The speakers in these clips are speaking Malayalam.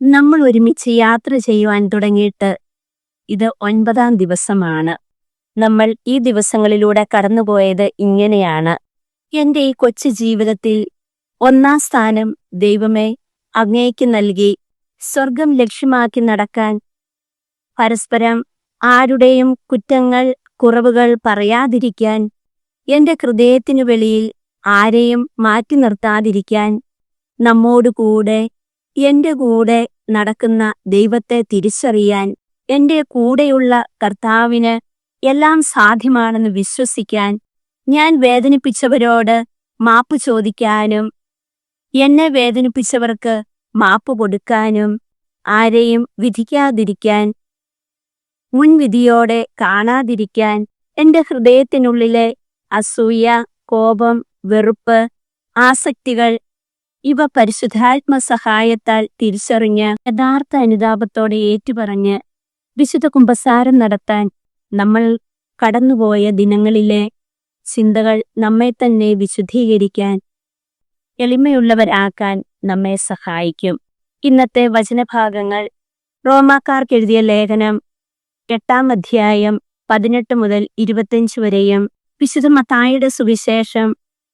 നമ്മൾ ഒരുമിച്ച് യാത്ര ചെയ്യുവാൻ തുടങ്ങിയിട്ട് ഇത് ഒൻപതാം ദിവസമാണ്. നമ്മൾ ഈ ദിവസങ്ങളിലൂടെ കടന്നുപോയത് ഇങ്ങനെയാണ്. എന്റെ ഈ കൊച്ചു ജീവിതത്തിൽ ഒന്നാം സ്ഥാനം ദൈവമേ അങ്ങേക്ക് നൽകി. സ്വർഗം ലക്ഷ്യമാക്കി നടക്കാൻ പരസ്പരം ആരുടെയും കുറ്റങ്ങൾ കുറവുകൾ പറയാതിരിക്കാൻ എന്റെ ഹൃദയത്തിനു വെളിയിൽ ആരെയും മാറ്റി നിർത്താതിരിക്കാൻ നമ്മോട് കൂടെ എന്റെ കൂടെ നടക്കുന്ന ദൈവത്തെ തിരിച്ചറിയാൻ എന്റെ കൂടെയുള്ള കർത്താവിന് എല്ലാം സാധ്യമാണെന്ന് വിശ്വസിക്കാൻ ഞാൻ വേദനിപ്പിച്ചവരോട് മാപ്പ് ചോദിക്കാനും എന്നെ വേദനിപ്പിച്ചവർക്ക് മാപ്പ് കൊടുക്കാനും ആരെയും വിധിക്കാതിരിക്കാൻ മുൻവിധിയോടെ കാണാതിരിക്കാൻ എന്റെ ഹൃദയത്തിനുള്ളിലെ അസൂയ കോപം വെറുപ്പ് ആസക്തികൾ ഇവ പരിശുദ്ധാത്മ സഹായത്താൽ തിരിച്ചറിഞ്ഞ് യഥാർത്ഥ അനുതാപത്തോടെ ഏറ്റുപറഞ്ഞ് വിശുദ്ധ കുംഭസാരം നടത്താൻ നമ്മൾ കടന്നുപോയ ദിനങ്ങളിലെ ചിന്തകൾ നമ്മെ തന്നെ വിശുദ്ധീകരിക്കാൻ എളിമയുള്ളവരാക്കാൻ നമ്മെ സഹായിക്കും. ഇന്നത്തെ വചനഭാഗങ്ങൾ റോമാക്കാർക്കെഴുതിയ ലേഖനം എട്ടാം അധ്യായം പതിനെട്ട് മുതൽ ഇരുപത്തിയഞ്ച് വരെയും വിശുദ്ധ മത്തായിയുടെ സുവിശേഷം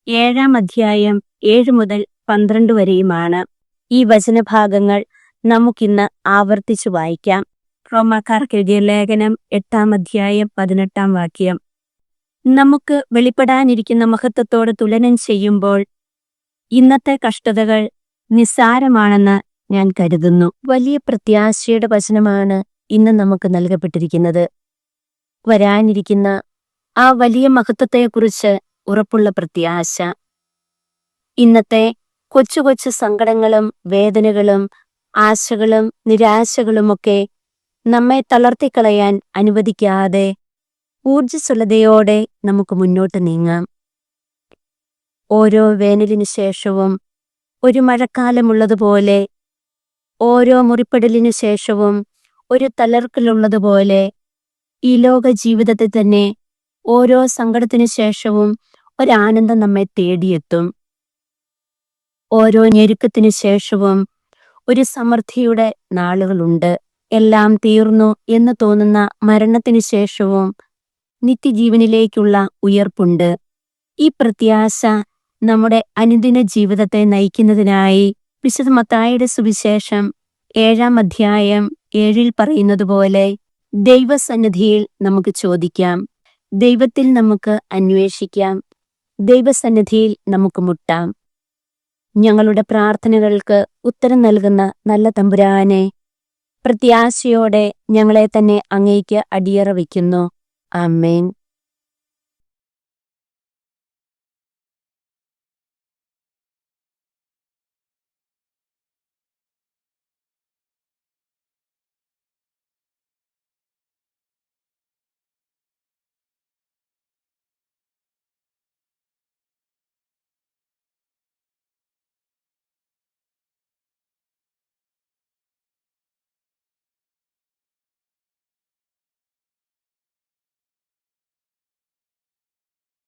ഏഴാം അധ്യായം ഏഴ് മുതൽ പന്ത്രണ്ട് വരെയുമാണ്. ഈ വചനഭാഗങ്ങൾ നമുക്കിന്ന് ആവർത്തിച്ചു വായിക്കാം. റോമാക്കാർക്കെഴുതിയ ലേഖനം എട്ടാം അധ്യായം പതിനെട്ടാം വാക്യം. നമുക്ക് വെളിപ്പെടാനിരിക്കുന്ന മഹത്വത്തോട് തുലനം ചെയ്യുമ്പോൾ ഇന്നത്തെ കഷ്ടതകൾ നിസ്സാരമാണെന്ന് ഞാൻ കരുതുന്നു. വലിയ പ്രത്യാശയുടെ വചനമാണ് ഇന്ന് നമുക്ക് നൽകപ്പെട്ടിരിക്കുന്നത്. വരാനിരിക്കുന്ന ആ വലിയ മഹത്വത്തെക്കുറിച്ച് ഉറപ്പുള്ള പ്രത്യാശ. ഇന്നത്തെ കൊച്ചു കൊച്ചു സങ്കടങ്ങളും വേദനകളും ആശകളും നിരാശകളുമൊക്കെ നമ്മെ തളർത്തിക്കളയാൻ അനുവദിക്കാതെ ഊർജസ്വലതയോടെ നമുക്ക് മുന്നോട്ട് നീങ്ങാം. ഓരോ വേനലിനു ശേഷവും ഒരു മഴക്കാലമുള്ളതുപോലെ ഓരോ മുറിപ്പെടലിനു ശേഷവും ഒരു തളർക്കലുള്ളതുപോലെ ഈ ലോക ജീവിതത്തിൽ തന്നെ ഓരോ സങ്കടത്തിനു ശേഷവും ഒരാനന്ദം നമ്മെ തേടിയെത്തും. ഓരോ ഞെരുക്കത്തിനു ശേഷവും ഒരു സമൃദ്ധിയുടെ നാളുകളുണ്ട്. എല്ലാം തീർന്നു എന്ന് തോന്നുന്ന മരണത്തിനു ശേഷവും നിത്യജീവനിലേക്കുള്ള ഉയർപ്പുണ്ട്. ഈ പ്രത്യാശ നമ്മുടെ അനുദിന ജീവിതത്തെ നയിക്കുന്നതിനായി വിശുദ്ധ മത്തായുടെ സുവിശേഷം ഏഴാം അധ്യായം ഏഴിൽ പറയുന്നത് പോലെ ദൈവസന്നിധിയിൽ നമുക്ക് ചോദിക്കാം. ദൈവത്തിൽ നമുക്ക് അന്വേഷിക്കാം. ദൈവസന്നിധിയിൽ നമുക്ക് മുട്ടാം. ഞങ്ങളുടെ പ്രാർത്ഥനകൾക്ക് ഉത്തരം നൽകുന്ന നല്ല തമ്പുരാനെ പ്രത്യാശയോടെ ഞങ്ങളെ തന്നെ അങ്ങേക്ക് അടിയറ വയ്ക്കുന്നു. ആമേൻ.